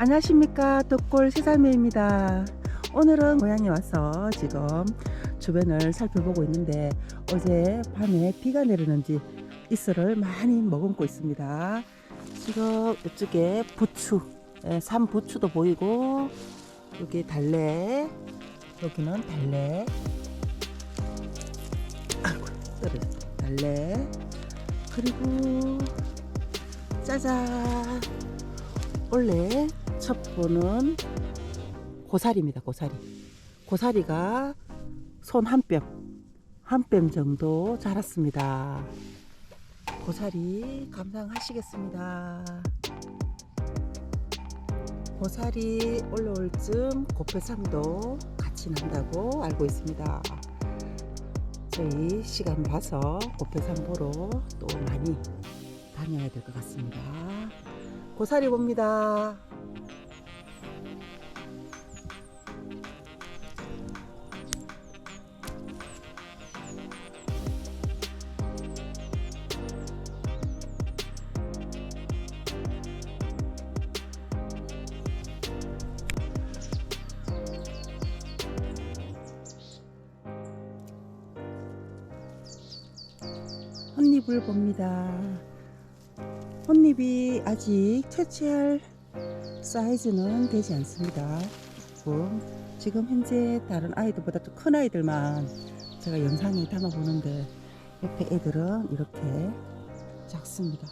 안녕하십니까. 덕골 새살매입니다. 오늘은 고향에 와서 지금 주변을 살펴보고 있는데 어제 밤에 비가 내리는지 이슬을 많이 머금고 있습니다. 지금 이쪽에 부추 예, 산 부추도 보이고 여기 달래 여기는 달래. 아이고 떨어져 달래. 그리고 짜잔. 원래 첫 번은 고사리입니다. 고사리. 고사리가 손 한 뼘, 한 뼘 정도 자랐습니다. 고사리 감상하시겠습니다. 고사리 올라올 쯤 고패삼도 같이 난다고 알고 있습니다. 저희 시간 봐서 고패삼 보러 또 많이 다녀야 될 것 같습니다. 고사리 봅니다. 혼잎을 봅니다. 혼잎이 아직 채취할 사이즈는 되지 않습니다. 지금 현재 다른 아이들보다 좀 큰 아이들만 제가 영상에 담아 보는데 옆에 애들은 이렇게 작습니다.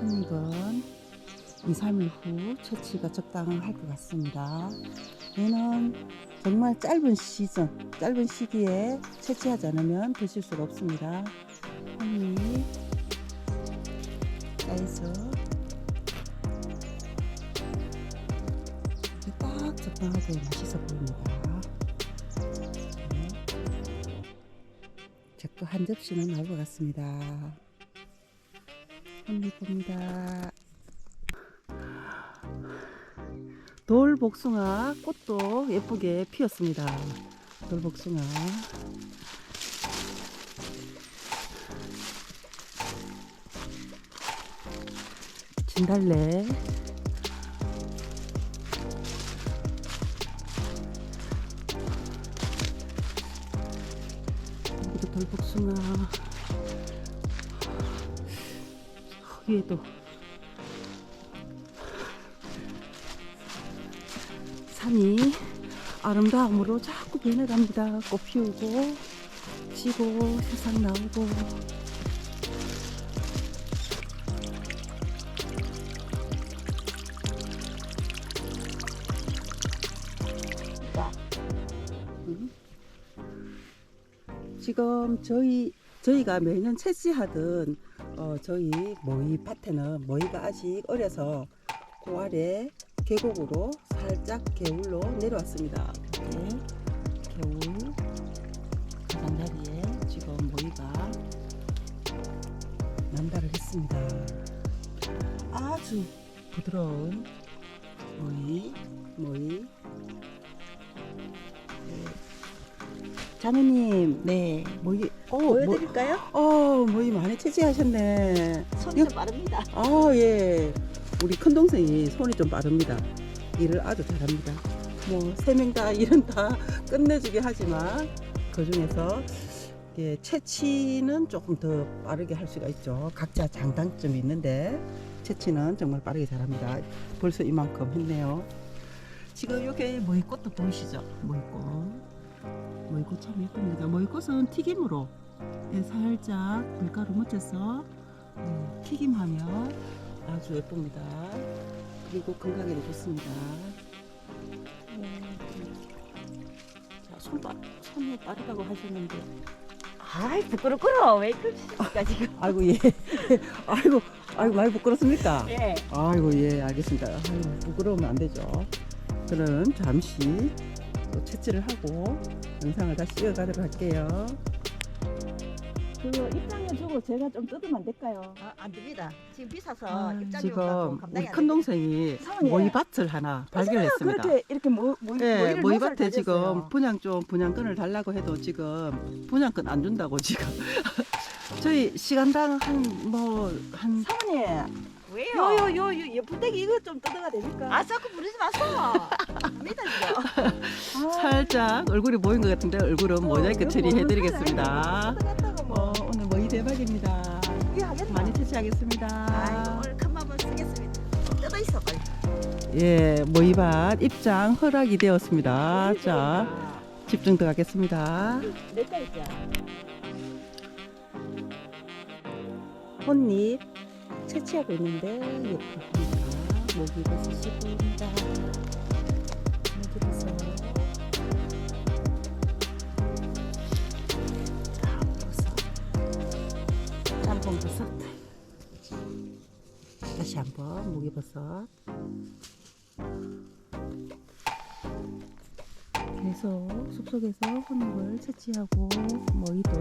혼잎은 2, 3일 후 채취가 적당할 것 같습니다. 얘는 정말 짧은 시즌, 짧은 시기에 채취하지 않으면 드실 수가 없습니다. 혼잎 사이즈 딱 적당하게 맛있어 보입니다. 네. 제거 한 접시는 나올 것 같습니다. 혼잎 봅니다. 돌복숭아 꽃도 예쁘게 피었습니다. 돌복숭아. 진달래. 여기도 돌복숭아. 위에도 산이 아름다움으로 자꾸 변해갑니다. 꽃 피우고 지고 세상 나오고 음. 지금 저희 저희가 매년 채취하던 어, 저희 모이 밭에는 모이가 아직 어려서 그 아래 계곡으로 살짝 개울로 내려왔습니다. 네, 개울 가장자리에 지금 모이가 남달을 했습니다. 아주 부드러운 모이, 모이. 네. 자매님, 네. 모이, 어, 보여드릴까요? 모, 어, 모이 많이 채취하셨네. 손이 좀 빠릅니다. 아, 예. 우리 큰 동생이 손이 좀 빠릅니다. 일을 아주 잘합니다. 뭐, 세 명 다 일은 다 끝내주게 하지만, 그 중에서, 예, 채취는 조금 더 빠르게 할 수가 있죠. 각자 장단점이 있는데, 채취는 정말 빠르게 잘합니다. 벌써 이만큼 했네요. 지금 여기 모이꽃도 보이시죠? 모이꽃. 모이꽃 참 예쁩니다. 모이꽃은 튀김으로 예, 살짝 밀가루 묻혀서 음, 튀김하면 아주 예쁩니다. 그리고 건강에도 좋습니다. 네. 자, 손 빠, 손이 빠르다고 하셨는데, 아이 부끄럽구나. 왜 그러십니까 지금? 아이고 예, 아이고 아이고 많이 부끄럽습니까? 예. 아이고 예 알겠습니다. 아이고, 부끄러우면 안 되죠. 저는 잠시 또 채취를 하고 영상을 다시 이어가도록 할게요. 그 입장료 주고 제가 좀 뜯으면 안 될까요? 아, 안 됩니다. 지금 비싸서 아, 입장료 지금 우리 큰 동생이 사모님. 모이밭을 하나 발견했습니다. 그렇게 이렇게 모, 모, 네, 모이를 모이밭에 지금. 분양 좀 분양권을 달라고 해도 지금 분양권 안 준다고 지금 저희 시간당 한 뭐 한 사모님 왜요? 요요요 예쁜데기 이거 좀 뜯어가 됩니까? 아 자꾸 부르지 마세요. 갑니다. 살짝 얼굴이 보인 것 같은데 얼굴은 모자이크 이거 처리해드리겠습니다. 뜯어갔다가 머이 대박입니다. 하겠다. 많이 채취하겠습니다. 아이고 오늘 큰 맘을 쓰겠습니다. 뜯어 있어 빨리. 예, 모이밭 입장 허락이 되었습니다. 자, 집중 들어가겠습니다. 몇달 있죠? 혼잎 채취하고 있는데 예쁩니다. 모기버섯 씹습니다. 짬뽕버섯. 다시 한번 모기버섯. 계속 숲속에서 혼잎을 채취하고 머리도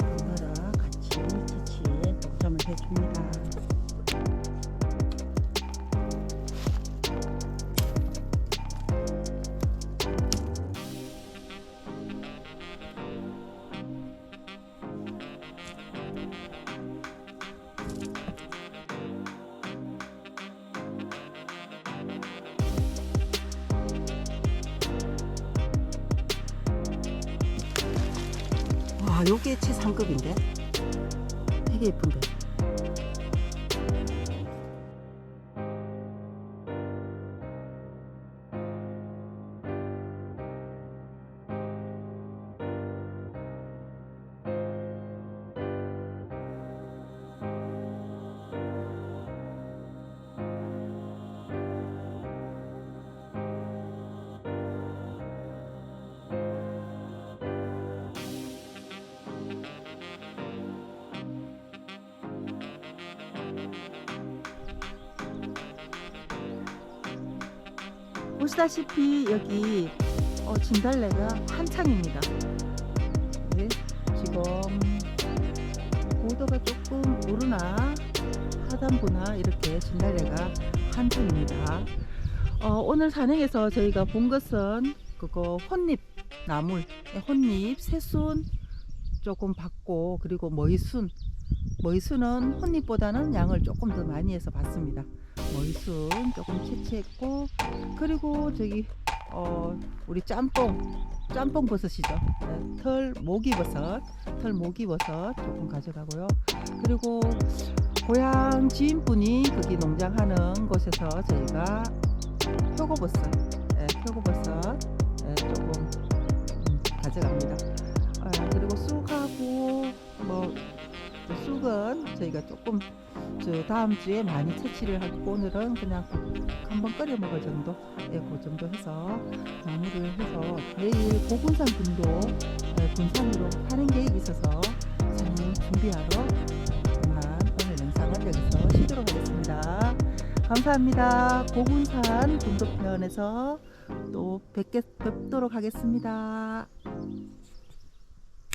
연달아 같이 채취에 동참을 해줍니다. 와, 요게 최상급인데? 되게 예쁜데? 보시다시피 여기 어, 진달래가 한창입니다. 네, 지금 고도가 조금 오르나 하단부나 이렇게 진달래가 한창입니다. 어, 오늘 산행에서 저희가 본 것은 그거 혼잎 나물, 네, 혼잎, 새순 조금 받고 그리고 머이순, 머이순은 혼잎보다는 양을 조금 더 많이 해서 봤습니다. 머이순 조금 채취했고 그리고 저기 어 우리 짬뽕 짬뽕 버섯이죠. 네, 털 모기 버섯, 털 모기 버섯 조금 가져가고요. 그리고 고향 지인분이 거기 농장하는 곳에서 저희가 표고버섯, 네, 표고버섯 네, 조금 음, 가져갑니다. 아, 그리고 쑥하고 뭐 쑥은 저희가 조금 저 다음 주에 많이 채취를 하고 오늘은 그냥 한번 끓여 먹을 정도, 예, 그 정도 해서 마무리를 해서 내일 고군산 분도 예, 군산으로 하는 계획이 있어서 산행 준비하러 그만 오늘 영상을 여기서 쉬도록 하겠습니다. 감사합니다. 고군산 군도편에서 또 뵙게, 뵙도록 하겠습니다.